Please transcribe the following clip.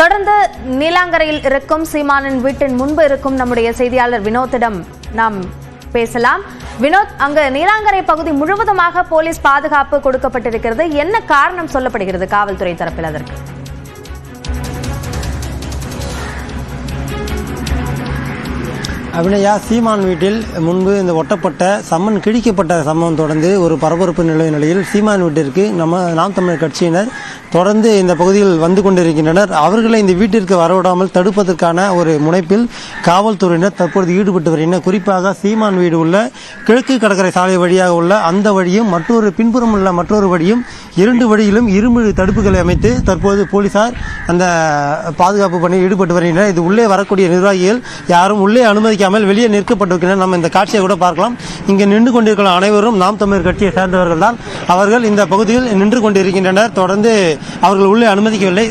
தொடர்ந்து நீலாங்கரையில் இருக்கும் சீமானின் வீட்டின் முன்பு இருக்கும் நம்முடைய செய்தியாளர் வினோத்திடம் நாம் பேசலாம். வினோத் அங்கு நீலாங்கரை பகுதி முழுவதுமாக போலீஸ் பாதுகாப்பு கொடுக்கப்பட்டிருக்கிறது. என்ன காரணம் சொல்லப்படுகிறது காவல்துறை தரப்பில் அதற்கு? அபிநயா சீமான் வீட்டில் முன்பு இந்த ஒட்டப்பட்ட சம்மன் கிழிக்கப்பட்ட சம்பவம் தொடர்ந்து ஒரு பரபரப்பு நிலவிய நிலையில் சீமான் வீட்டிற்கு நம்ம நாம் தமிழர் கட்சியினர் தொடர்ந்து இந்த பகுதியில் வந்து கொண்டிருக்கின்றனர். அவர்களை இந்த வீட்டிற்கு வரவிடாமல் தடுப்பதற்கான ஒரு முனைப்பில் காவல்துறையினர் தற்பொழுது ஈடுபட்டு வருகின்றனர். குறிப்பாக சீமான் வீடு உள்ள கிழக்கு கடற்கரை சாலை வழியாக உள்ள அந்த வழியும் மற்றொரு பின்புறம் உள்ள மற்றொரு வழியும் இரண்டு வழியிலும் இரும்பு தடுப்புகளை அமைத்து தற்போது போலீசார் அந்த பாதுகாப்பு பணியில் ஈடுபட்டு வருகின்றனர். இது உள்ளே வரக்கூடிய நிர்வாகிகள் யாரும் உள்ளே அனுமதிக்காமல் வெளியே நிற்கப்பட்டிருக்கின்றனர். நம்ம இந்த காட்சியை கூட பார்க்கலாம். இங்கே நின்று கொண்டிருக்கிற அனைவரும் நாம் தமிழர் கட்சியை சேர்ந்தவர்கள் தான் அவர்கள் இந்த பகுதியில் நின்று கொண்டிருக்கின்றனர். தொடர்ந்து அவர்கள் உள்ளே அனுமதிக்கவில்லை.